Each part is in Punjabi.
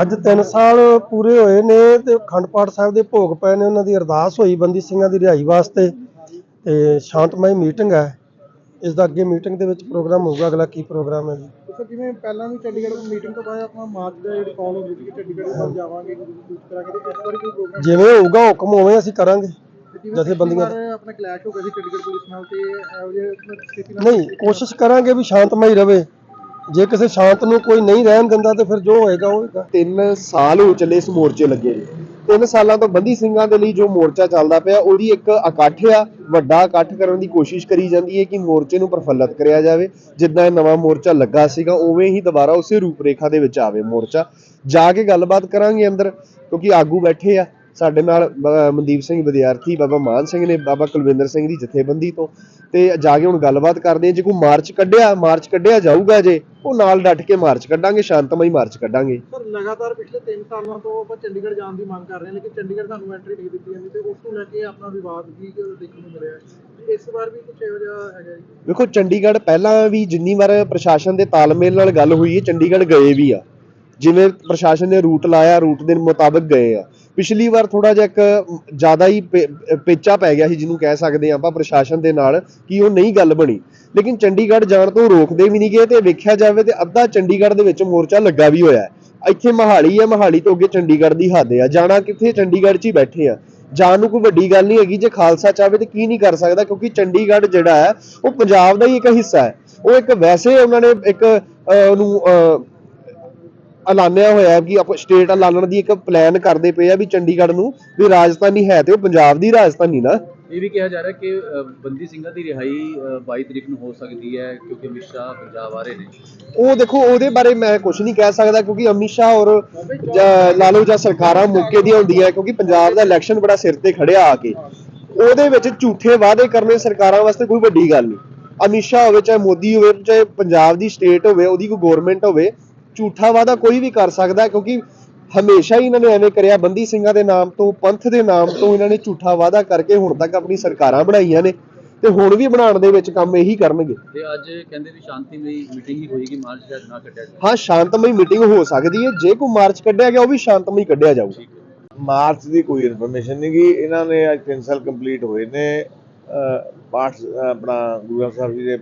ਅੱਜ 3 ਸਾਲ ਪੂਰੇ ਹੋਏ ਨੇ ਤੇ ਅਖੰਡ ਪਾਠ ਸਾਹਿਬ ਦੇ ਭੋਗ ਪਏ ਨੇ ਉਹਨਾਂ ਦੀ ਅਰਦਾਸ ਹੋਈ ਬੰਦੀ ਸਿੰਘਾਂ ਦੀ ਰਿਹਾਈ ਵਾਸਤੇ ਤੇ ਸ਼ਾਂਤਮਈ ਮੀਟਿੰਗ ਹੈ। ਇਸ ਦਾ ਅੱਗੇ ਮੀਟਿੰਗ ਦੇ ਵਿੱਚ ਪ੍ਰੋਗਰਾਮ ਹੋਊਗਾ ਅਗਲਾ ਕੀ ਪ੍ਰੋਗਰਾਮ ਹੈ ਜੀ? ਸਰ ਜਿਵੇਂ ਪਹਿਲਾਂ ਵੀ ਚੰਡੀਗੜ੍ਹ ਮੀਟਿੰਗ ਤੋਂ ਬਾਅਦ ਆਪਾਂ ਮਾਰਚ ਦਾ ਜਿਹੜੀ ਕਾਲ ਹੋ ਰਹੀ ਸੀ ਕਿ ਚੰਡੀਗੜ੍ਹ ਵੱਲ ਜਾਵਾਂਗੇ ਕੁਝ ਕਰਾਂਗੇ ਤੇ ਇਸ ਵਾਰੀ ਕੋਈ ਪ੍ਰੋਗਰਾਮ ਜਿਵੇਂ ਹੋਊਗਾ ਹੁਕਮ ਉਵੇਂ ਅਸੀਂ ਕਰਾਂਗੇ। ਜਥੇਬੰਦੀਆਂ ਆਪਣਾ ਕਲੈਸ਼ ਹੋ ਗਿਆ ਸੀ ਚੰਡੀਗੜ੍ਹ ਪੁਲਿਸ ਨਾਲ ਤੇ ਇਹੋ ਜਿਹੇ ਨਹੀਂ ਕੋਸ਼ਿਸ਼ ਕਰਾਂਗੇ ਵੀ ਸ਼ਾਂਤਮਈ ਰਵੇ। ਜੇ ਕਿਸੇ ਸ਼ਾਂਤ ਨੂੰ ਕੋਈ ਨਹੀਂ ਰਹਿਣ ਦਿੰਦਾ ਤੇ ਫਿਰ ਜੋ ਹੋਏਗਾ ਉਹ ਹੋਏਗਾ। ਤਿੰਨ ਸਾਲ ਹੋ ਚੱਲੇ ਇਸ ਮੋਰਚੇ ਲੱਗੇ ਨੇ। ਤਿੰਨ ਸਾਲਾਂ ਤੋਂ ਬੰਦੀ ਸਿੰਘਾਂ ਦੇ ਲਈ ਜੋ ਮੋਰਚਾ ਚੱਲਦਾ ਪਿਆ, ਉਹਦੀ ਇੱਕ ਇਕੱਠ ਆ, ਵੱਡਾ ਇਕੱਠ ਕਰਨ ਦੀ ਕੋਸ਼ਿਸ਼ ਕਰੀ ਜਾਂਦੀ ਹੈ ਕਿ ਮੋਰਚੇ ਨੂੰ ਪ੍ਰਫੁੱਲਤ ਕਰਿਆ ਜਾਵੇ। ਜਿੱਦਾਂ ਇਹ ਨਵਾਂ ਮੋਰਚਾ ਲੱਗਾ ਸੀਗਾ, ਉਵੇਂ ਹੀ ਦੁਬਾਰਾ ਉਸੇ ਰੂਪਰੇਖਾ ਦੇ ਵਿੱਚ ਆਵੇ ਮੋਰਚਾ। ਜਾ ਕੇ ਗੱਲਬਾਤ ਕਰਾਂਗੇ ਅੰਦਰ, ਕਿਉਂਕਿ ਆਗੂ ਬੈਠੇ ਆ। ਸਾਡੇ ਨਾਲ ਮਨਦੀਪ ਸਿੰਘ ਵਿਦਿਆਰਥੀ ਬਾਬਾ ਮਾਨ ਸਿੰਘ ਨੇ ਬਾਬਾ ਕੁਲਵਿੰਦਰ ਸਿੰਘ ਦੀ ਜਥੇਬੰਦੀ ਤੋਂ। ਤੇ ਜਾ ਕੇ ਹੁਣ ਗੱਲਬਾਤ ਕਰਦੇ ਆ ਜੇ ਕੋਈ ਮਾਰਚ ਕੱਢਿਆ ਮਾਰਚ ਕੱਢਿਆ ਜਾਊਗਾ ਜੇ ਉਹ ਨਾਲ ਡਟ ਕੇ ਮਾਰਚ ਕੱਢਾਂਗੇ ਸ਼ਾਂਤਮਈ ਮਾਰਚ ਕੱਢਾਂਗੇ। ਸਰ ਲਗਾਤਾਰ ਪਿਛਲੇ 3 ਸਾਲਾਂ ਤੋਂ ਆਪਾਂ ਚੰਡੀਗੜ੍ਹ ਜਾਣ ਦੀ ਮੰਗ ਕਰ ਰਹੇ ਹਾਂ ਲੇਕਿਨ ਚੰਡੀਗੜ੍ਹ ਸਾਨੂੰ ਐਂਟਰੀ ਨਹੀਂ ਦਿੱਤੀ ਜਾਂਦੀ ਤੇ ਉਸ ਨੂੰ ਲੈ ਕੇ ਆਪਣਾ ਵਿਵਾਦ ਵੀ ਦੇਖਣ ਨੂੰ ਮਿਲਿਆ। ਇਸ ਵਾਰ ਵੀ ਕੁਝ ਇਹੋ ਜਿਹਾ ਹੈਗਾ ਜੀ? ਵੇਖੋ ਚੰਡੀਗੜ੍ਹ ਪਹਿਲਾਂ ਵੀ ਜਿੰਨੀ ਵਾਰ ਪ੍ਰਸ਼ਾਸਨ ਦੇ ਤਾਲਮੇਲ ਨਾਲ ਗੱਲ ਹੋਈ ਹੈ ਚੰਡੀਗੜ੍ਹ ਗਏ ਵੀ ਆ। ਜਿਵੇਂ ਪ੍ਰਸ਼ਾਸਨ ਨੇ ਰੂਟ ਲਾਇਆ ਰੂਟ ਦੇ ਮੁਤਾਬਕ ਗਏ ਆ। ਪਿਛਲੀ ਵਾਰ ਥੋੜਾ ਜਿਹਾ ਇੱਕ ਜ਼ਿਆਦਾ ਹੀ ਪੇ- ਪੇਚਾ ਪੈ ਗਿਆ ਸੀ ਜਿਹਨੂੰ ਕਹਿ ਸਕਦੇ ਆ ਆਪਾਂ ਪ੍ਰਸ਼ਾਸਨ ਦੇ ਨਾਲ ਕਿ ਉਹ ਨਹੀਂ ਗੱਲ ਬਣੀ। ਲੇਕਿਨ ਚੰਡੀਗੜ੍ਹ ਜਾਣ ਤੋਂ ਰੋਕਦੇ ਵੀ ਨਹੀਂ ਗਏ ਤੇ ਵੇਖਿਆ ਜਾਵੇ ਤੇ ਅੱਧਾ ਚੰਡੀਗੜ੍ਹ ਦੇ ਵਿੱਚ ਮੋਰਚਾ ਲੱਗਾ ਵੀ ਹੋਇਆ ਇੱਥੇ ਮਹਾਲੀ ਹੈ, ਮਹਾਲੀ ਤੋਂ ਅੱਗੇ ਚੰਡੀਗੜ੍ਹ ਦੀ ਹੱਦ ਆ ਜਾਣਾ ਕਿੱਥੇ? ਚੰਡੀਗੜ੍ਹ 'ਚ ਹੀ ਬੈਠੇ ਆ ਜਾਣ ਨੂੰ ਕੋਈ ਵੱਡੀ ਗੱਲ ਨਹੀਂ ਹੈਗੀ, ਜੇ ਖਾਲਸਾ ਚਾਹਵੇ ਤੇ ਕੀ ਨਹੀਂ ਕਰ ਸਕਦਾ ਕਿਉਂਕਿ ਚੰਡੀਗੜ੍ਹ ਜਿਹੜਾ ਹੈ, ਉਹ ਪੰਜਾਬ ਦਾ ਹੀ ਇੱਕ ਹਿੱਸਾ ਹੈ। ਉਹ ਇੱਕ ਵੈਸੇ ਉਹਨਾਂ ਨੇ ਇੱਕ ਉਹਨੂੰ ਐਲਾਨਿਆ ਹੋਇਆ ਕਿ ਆਪਾਂ ਸਟੇਟ ਐਲਾਨਣ ਦੀ ਇੱਕ ਪਲਾਨ ਕਰਦੇ ਪਏ ਆ ਵੀ ਚੰਡੀਗੜ੍ਹ ਨੂੰ ਵੀ ਰਾਜਧਾਨੀ ਹੈ ਤੇ ਉਹ ਪੰਜਾਬ ਦੀ ਰਾਜਧਾਨੀ ਨਾ। ਇਹ ਵੀ ਕਿਹਾ ਜਾ ਰਿਹਾ ਕਿ ਬੰਦੀ ਸਿੰਘਾਂ ਦੀ ਰਿਹਾਈ ਅ, 22 ਤਰੀਕ ਨੂੰ ਹੋ ਸਕਦੀ ਹੈ ਕਿਉਂਕਿ ਅਮਿਤ ਸ਼ਾਹ ਪੰਜਾਬ ਆ ਰਹੇ ਨੇ। ਉਹ ਦੇਖੋ ਉਹਦੇ ਬਾਰੇ ਮੈਂ ਕੁਝ ਨਹੀਂ ਕਹਿ ਸਕਦਾ ਕਿਉਂਕਿ ਅਮਿਤ ਸ਼ਾਹ ਔਰ ਜਾਂ ਲਾ ਲਓ ਜਾਂ ਸਰਕਾਰਾਂ ਮੌਕੇ ਦੀਆਂ ਹੁੰਦੀਆਂ ਕਿਉਂਕਿ ਪੰਜਾਬ ਦਾ ਇਲੈਕਸ਼ਨ ਬੜਾ ਸਿਰ ਤੇ ਖੜਿਆ ਆ ਕੇ। ਉਹਦੇ ਵਿੱਚ ਝੂਠੇ ਵਾਅਦੇ ਕਰਨੇ ਸਰਕਾਰਾਂ ਵਾਸਤੇ ਕੋਈ ਵੱਡੀ ਗੱਲ ਨਹੀਂ। ਅਮਿਤ ਸ਼ਾਹ ਹੋਵੇ ਚਾਹੇ ਮੋਦੀ ਹੋਵੇ ਚਾਹੇ ਪੰਜਾਬ ਦੀ ਸਟੇਟ ਹੋਵੇ ਉਹਦੀ ਕੋਈ ਗਵਰਨਮੈਂਟ ਹੋਵੇ ਝੂਠਾ ਵਾਅਦਾ ਕੋਈ ਵੀ ਕਰ ਸਕਦਾ ਕਿਉਂਕਿ ਹਮੇਸ਼ਾ ਹੀ ਇਹਨਾਂ ਨੇ ਐਵੇਂ ਕਰਿਆ ਬੰਦੀ ਸਿੰਘਾਂ ਦੇ ਨਾਮ ਤੋਂ ਪੰਥ ਦੇ ਨਾਮ ਤੋਂ ਇਹਨਾਂ ਨੇ ਝੂਠਾ ਵਾਅਦਾ ਕਰਕੇ ਹੁਣ ਤੱਕ ਆਪਣੀ ਸਰਕਾਰਾਂ ਬਣਾਈਆਂ ਨੇ ਤੇ ਹੁਣ ਵੀ ਬਣਾਉਣ ਦੇ ਵਿੱਚ ਕੰਮ ਇਹੀ ਕਰਨਗੇ। ਤੇ ਅੱਜ ਕਹਿੰਦੇ ਵੀ ਸ਼ਾਂਤੀਮਈ ਮੀਟਿੰਗ ਹੀ ਹੋਏਗੀ ਮਾਰਚ ਸ਼ਾਇਦ ਨਾ ਕੱਢਿਆ ਜਾਵੇ। ਹਾਂ ਸ਼ਾਂਤਮਈ ਮੀਟਿੰਗ ਹੋ ਸਕਦੀ ਹੈ ਜੇ ਕੋਈ ਮਾਰਚ ਕੱਢਿਆ ਗਿਆ ਉਹ ਵੀ ਸ਼ਾਂਤਮਈ ਕੱਢਿਆ ਜਾਊਗਾ। ਮਾਰਚ ਦੀ ਕੋਈ ਇਨਫੋਰਮੇਸ਼ਨ ਨਹੀਂ ਗੀ ਇਹਨਾਂ ਨੇ ਅੱਜ 3 ਸਾਲ ਕੰਪਲੀਟ ਹੋਏ ਨੇ ਪਾਠ ਆਪਣਾ ਗੁਰੂ ਗ੍ਰੰਥ ਸਾਹਿਬ ਜੀ ਦੇ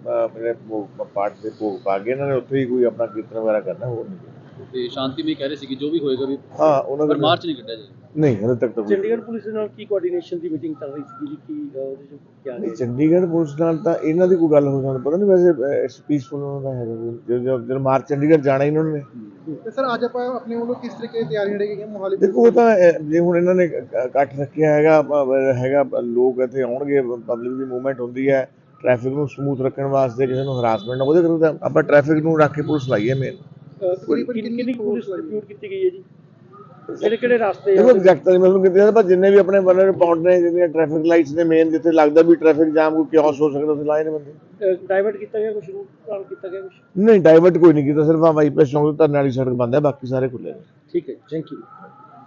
ਭੋਗ- ਪਾਠ ਦੇ ਭੋਗ ਪਾ ਕੇ ਇਹਨਾਂ ਨੇ ਉੱਥੇ ਹੀ ਕੋਈ ਆਪਣਾ ਕੀਰਤਨ ਵਗੈਰਾ ਕਰਨਾ ਹੋਰ ਨਹੀਂ। ਤੇ ਸ਼ਾਂਤੀਮਈ ਕਹਿ ਰਹੇ ਸੀ ਕਿ ਜੋ ਵੀ ਹੋਏਗਾ ਵੀ ਹਾਂ ਉਹਨਾਂ ਦੇ ਮਾਰਚ ਨਹੀਂ ਕੱਢਿਆ ਜਾਏਗਾ। ਨਹੀਂ ਹਲੇ ਤੱਕ ਤਾਂ ਕੋਈ- ਚੰਡੀਗੜ੍ਹ ਪੁਲਿਸ ਦੇ ਨਾਲ ਕੀ ਕੋਆਰਡੀਨੇਸ਼ਨ ਦੀ ਮੀਟਿੰਗ ਚੱਲ ਰਹੀ ਸੀ ਜੀ? ਕੀ ਅਹ, ਉਹਦੇ ਚ ਕਿਹਾ ਨਹੀਂ ਗਿਆ ਚੰਡੀਗੜ੍ਹ ਪੁਲਿਸ ਨਾਲ ਤਾਂ ਇਹਨਾਂ ਦੀ ਕੋਈ ਗੱਲ ਹੋ ਸਕਦੀ ਪਤਾ ਨਹੀਂ ਵੈਸੇ ਇਟਸ ਪੀਸਫੁਲ ਉਹਨਾਂ ਦਾ ਹੈਗਾ ਕੋਈ। ਜਦੋਂ ਜਦੋਂ ਮਾਰਚ ਚੰਡੀਗੜ੍ਹ ਜਾਣਾ ਹੀ ਇਹਨਾਂ ਨੇ। ਤੇ ਸਰ ਅੱਜ ਆਪਾਂ ਆਪਣੇ ਵੱਲੋਂ ਕਿਸ ਤਰੀਕੇ ਦੀ ਤਿਆਰੀ ਜਿਹੜੀ ਹੈਗੀ ਮੋਹਾਲੀ ਦੇਖੋ ਉਹ ਤਾਂ ਅਹ, ਜੇ ਹੁਣ ਇਹਨਾਂ ਨੇ ਇਕ- ਇਕੱਠ ਰੱਖਿਆ ਹੈਗਾ ਹੈਗਾ ਲੋਕ ਇੱਥੇ ਆਉਣਗੇ ਪਬਲਿਕ ਦੀ ਮੂਵਮੈਂਟ ਹੁੰਦੀ ਹੈ ਟ੍ਰੈਫਿਕ ਨੂੰ ਸਮੂਥ ਰੱਖਣ ਵਾਸਤੇ ਕਿਸੇ ਨੂੰ ਹਰਾਸਮੈਂਟ ਨਾ ਉਹਦੇ ਕਰੋ ਤਾਂ ਆਪਾਂ ਟ੍ਰੈਫਿਕ ਨੂੰ ਰੱਖ ਕੇ ਪੁਲਿਸ ਲਾਈਏ ਮੇਨ ਤਕਰੀਬਨ ਕਿੰਨੀ ਕਿੰਨੀ ਪੁਲਿਸ ਕੀਤੀ ਗਈ ਹੈ ਜੀ? ਕਿਹੜੇ ਕਿਹੜੇ ਰਸਤੇ ਦੇਖੋ ਐਗਜ਼ੈਕਟ ਨਹੀਂ ਮੈਨੂੰ ਕਿਤੇ ਪਰ ਜਿੰਨੇ ਵੀ ਆਪਣੇ ਬੰਦੇ ਨੇ ਟ੍ਰੈਫਿਕ ਲਾਈਟਸ ਨੇ ਮੇਨ ਜਿੱਥੇ ਲੱਗਦਾ ਵੀ ਟ੍ਰੈਫਿਕ ਜਾਮ ਕੋਈ ਹੋ ਸਕਦਾ ਉੱਥੇ ਲਾਏ ਨੇ ਬੰਦੇ। ਡਾਇਵਰਟ ਕੀਤਾ ਗਿਆ ਕੁਝ ਰੂਟ ਨਾਲ ਕੀਤਾ ਗਿਆ ਕੁਝ ਨਹੀਂ ਡਾਈਵਰਟ ਕੋਈ ਨਹੀਂ ਕੀਤਾ ਸਿਰਫ ਆ ਬਾਈਪਾਸ ਚੌਂਕ ਤੋਂ ਧਰਨੇ ਵਾਲੀ ਸੜਕ ਬੰਦ ਹੈ ਬਾਕੀ ਸਾਰੇ ਖੁੱਲੇ ਨੇ। ਠੀਕ ਹੈ ਥੈਂਕ ਯੂ